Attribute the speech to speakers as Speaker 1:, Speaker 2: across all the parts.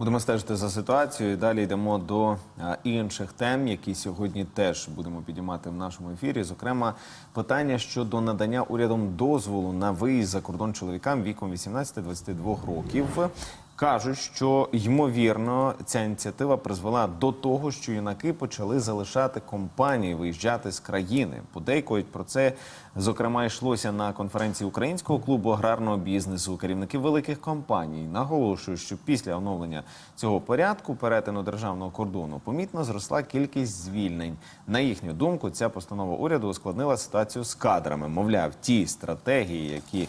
Speaker 1: Будемо стежити за ситуацією. Далі йдемо до інших тем, які сьогодні теж будемо підіймати в нашому ефірі. Зокрема, питання щодо надання урядом дозволу на виїзд за кордон чоловікам віком 18-22 років. Кажуть, що ймовірно ця ініціатива призвела до того, що юнаки почали залишати компанії, виїжджати з країни. Подейкують про це. Зокрема, йшлося на конференції українського клубу аграрного бізнесу. Керівники великих компаній наголошують, що після оновлення цього порядку перетину державного кордону помітно зросла кількість звільнень. На їхню думку, ця постанова уряду ускладнила ситуацію з кадрами. Мовляв, ті стратегії, які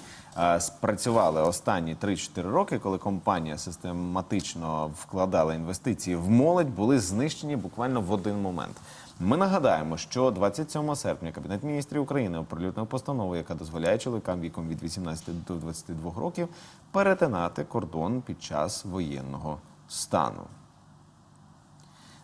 Speaker 1: спрацювали останні 3-4 роки, коли компанія систематично вкладала інвестиції в молодь, були знищені буквально в один момент. Ми нагадаємо, що 27 серпня Кабінет міністрів України оприлюднив постанову, яка дозволяє чоловікам віком від 18 до 22 років перетинати кордон під час воєнного стану.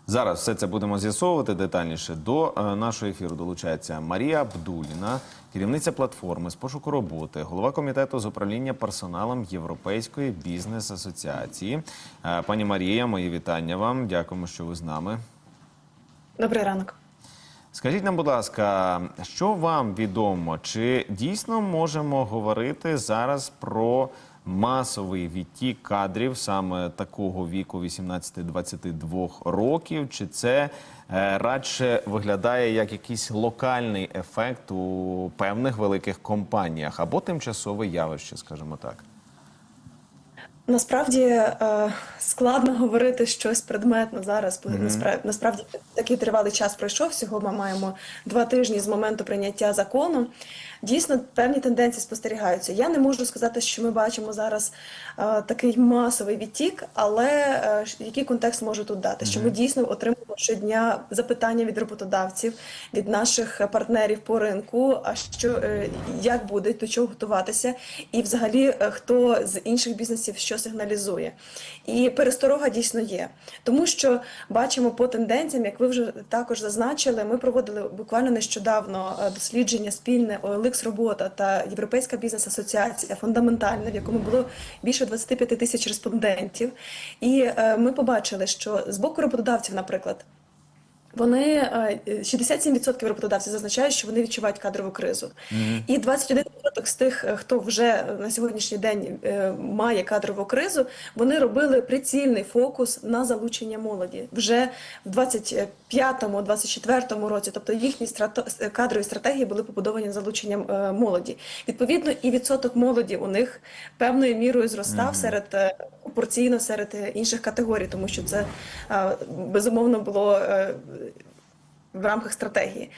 Speaker 1: Зараз все це будемо з'ясовувати детальніше. До е, нашого ефіру долучається Марія Абдуліна, керівниця платформи з пошуку роботи, голова комітету з управління персоналом Європейської бізнес-асоціації. Е, Пані Марія, мої вітання вам. Дякуємо, що ви з нами.
Speaker 2: Добрий ранок.
Speaker 1: Скажіть нам, будь ласка, що вам відомо? Чи дійсно можемо говорити зараз про масовий відтік кадрів саме такого віку 18-22 років? Чи це е, радше виглядає як якийсь локальний ефект у певних великих компаніях або тимчасове явище, скажімо так?
Speaker 2: Насправді е, складно говорити щось предметно зараз, бо насправді, насправді такий тривалий час пройшов. Всього ми маємо два тижні з моменту прийняття закону. Дійсно, певні тенденції спостерігаються. Я не можу сказати, що ми бачимо зараз е, такий масовий відтік, але е, який контекст можу тут дати? Що ми дійсно отримуємо щодня запитання від роботодавців, від наших партнерів по ринку, а що е, як буде, до чого готуватися, і взагалі е, хто з інших бізнесів що сигналізує. І пересторога дійсно є, тому що бачимо по тенденціям, як ви вже також зазначили, ми проводили буквально нещодавно е, дослідження спільне OLX робота та Європейська бізнес-асоціація фундаментальна, в якому було більше 25 тисяч респондентів. І ми побачили, що з боку роботодавців, наприклад. Вони е, 67% роботодавців зазначають, що вони відчувають кадрову кризу, і 21% з тих, е, хто вже на сьогоднішній день е, має кадрову кризу, вони робили прицільний фокус на залучення молоді вже в 25-24 році. Тобто їхні страто- кадрові стратегії були побудовані залученням е, молоді. Відповідно, і відсоток молоді у них певною мірою зростав серед пропорційно серед інших категорій, тому що це е, безумовно було е, в рамках стратегії.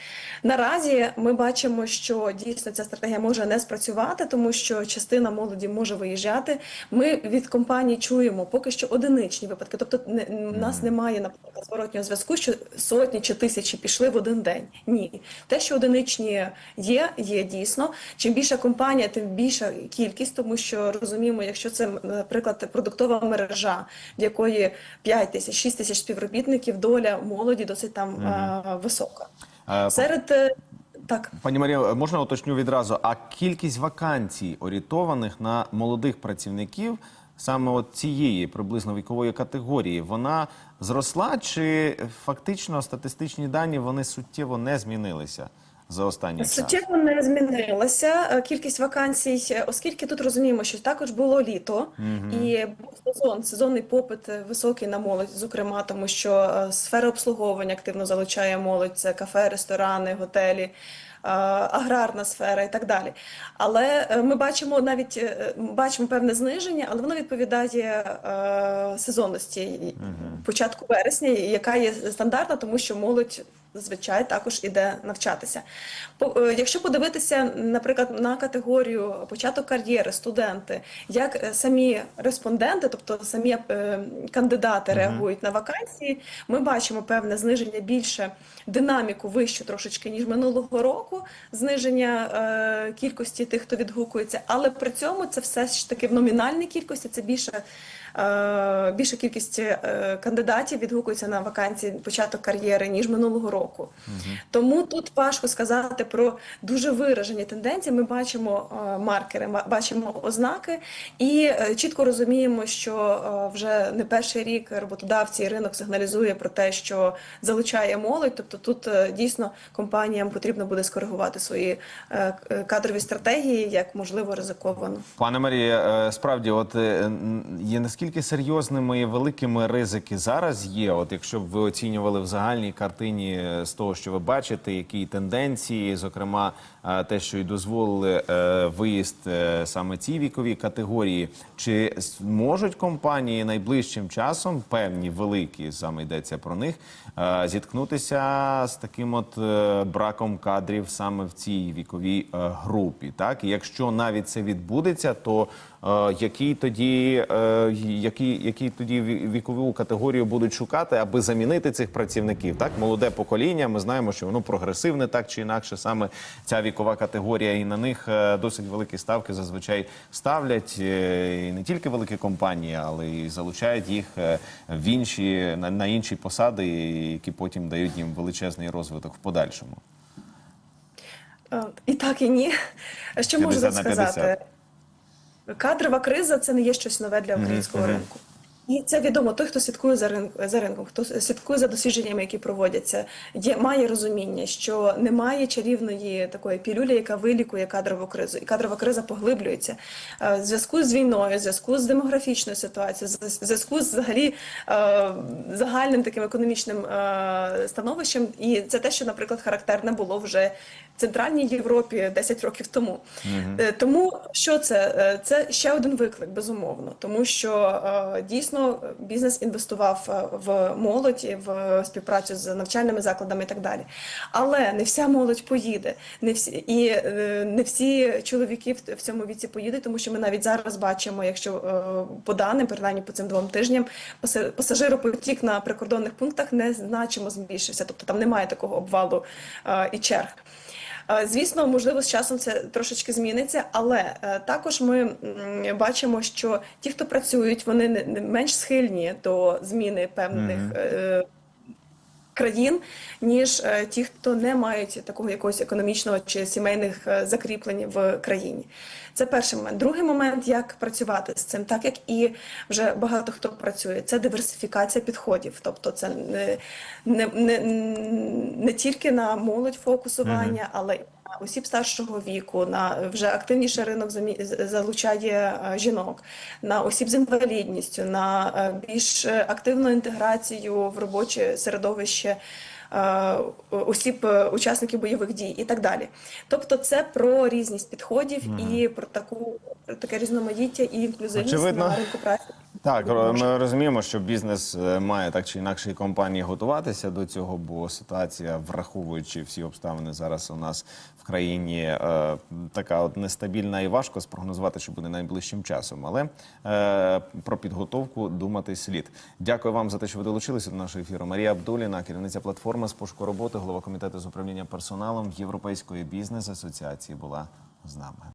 Speaker 2: Наразі ми бачимо, що дійсно ця стратегія може не спрацювати, тому що частина молоді може виїжджати. Ми від компаній чуємо поки що одиничні випадки. Тобто, не, у нас немає наприклад зворотнього зв'язку, що сотні чи тисячі пішли в один день. Ні, те, що одиничні є, є дійсно. Чим більша компанія, тим більша кількість, тому що розуміємо, якщо це, наприклад, продуктова мережа, в якої 5 тисяч, 6 тисяч співробітників, доля молоді досить там а, висока.
Speaker 1: Е,
Speaker 2: Серед е, так.
Speaker 1: Пані Марія, можна уточню відразу, а кількість вакансій, орієнтованих на молодих працівників, саме от цієї приблизно вікової категорії, вона зросла чи фактично статистичні дані вони суттєво не змінилися за останній час?
Speaker 2: Суттєво не змінилася е, кількість вакансій, е, оскільки тут розуміємо, що також було літо і був сезон, сезонний попит е, високий на молодь, зокрема, тому що сфера обслуговування активно залучає молодь, це кафе, ресторани, готелі. Аграрна сфера і так далі, але ми бачимо навіть бачимо певне зниження, але воно відповідає е, сезонності і- початку вересня, яка є стандартна, тому що молодь зазвичай також іде навчатися. Е, Якщо подивитися, наприклад, на категорію початок кар'єри, студенти, як е, самі респонденти, тобто самі е, кандидати реагують на вакансії, ми бачимо певне зниження більше динаміку вищу трошечки ніж минулого року, зниження кількості тих, хто відгукується, але при цьому це все ж таки в номінальній кількості це більше більша кількість е, кандидатів відгукується на вакансії початок кар'єри ніж минулого року. Тому тут важко сказати про дуже виражені тенденції. Ми бачимо е, маркери, ма- бачимо ознаки і е, чітко розуміємо, що е, вже не перший рік роботодавці і ринок сигналізує про те, що залучає молодь. Тобто тут е, дійсно компаніям потрібно буде скоригувати свої е, кадрові стратегії як можливо ризиковано.
Speaker 1: Пане Марія, е, справді, от е, є наскільки серйозними і великими ризики зараз є? От якщо б ви оцінювали в загальній картині е, з того, що ви бачите, які тенденції, зокрема е, те, що й дозволили е, виїзд саме цій віковій категорії, чи можуть компанії найближчим часом, певні великі, саме йдеться про них, зіткнутися з таким от браком кадрів саме в цій віковій групі? Так, і якщо навіть це відбудеться, то е, який тоді, е, які, які тоді вікову категорію будуть шукати, аби замінити цих працівників? Так, молоде покоління. Ми знаємо, що воно прогресивне, так чи інакше, саме ця вікова категорія, і на них е, досить великі ставки зазвичай ставлять і не тільки великі компанії, але й залучають їх в інші на, на інші посади, які потім дають їм величезний розвиток в подальшому.
Speaker 2: І так, і ні. Що
Speaker 1: 50
Speaker 2: можу
Speaker 1: на 50.
Speaker 2: сказати? Кадрова криза це не є щось нове для українського ринку. І це відомо той, хто слідкує за ринком, за ринком, хто слідкує за дослідженнями, які проводяться, є має розуміння, що немає чарівної такої пілюлі, яка вилікує кадрову кризу, і кадрова криза поглиблюється Е, в зв'язку з війною, в зв'язку з демографічною ситуацією, в зв'язку з взагалі е, загальним таким економічним е, становищем. І це те, що, наприклад, характерне було вже в Центральній Європі 10 років тому. Е, Тому що це? Це ще один виклик, безумовно, тому що е, дійсно бізнес інвестував е, в молодь, в співпрацю з навчальними закладами і так далі. Але не вся молодь поїде, не всі і е, не всі чоловіки в цьому віці поїдуть, тому що ми навіть зараз бачимо, якщо е, по даним, принаймні по цим двом тижням, паса- пасажиропотік на прикордонних пунктах незначимо збільшився, тобто там немає такого обвалу і черг. Е, Звісно, можливо, з часом це трошечки зміниться, але е, також ми бачимо, що ті, хто працюють, вони менш схильні до зміни певних. е, Країн, ніж е, ті, хто не мають такого якогось економічного чи сімейних е, закріплень в країні. Це перший момент. Другий момент, як працювати з цим, так як і вже багато хто працює, це диверсифікація підходів. Тобто, це не, не, не, не тільки на молодь фокусування, але осіб старшого віку, на вже активніший ринок залучає е, жінок, на осіб з інвалідністю, на е, більш активну інтеграцію в робоче середовище. е, Осіб, учасників бойових дій і так далі. Тобто, це про різність підходів і про таку про таке різноманіття і інклюзивність
Speaker 1: Очевидно.
Speaker 2: на ринку праці.
Speaker 1: Так, ми розуміємо, що бізнес е, має так чи інакше і компанії готуватися до цього, бо ситуація, враховуючи всі обставини зараз у нас в країні, е, така от нестабільна і важко спрогнозувати, що буде найближчим часом. Але е, про підготовку думати слід. Дякую вам за те, що ви долучилися до нашого ефіру. Марія Абдуліна, керівниця платформи з пошуку роботи, голова комітету з управління персоналом Європейської бізнес асоціації, була з нами.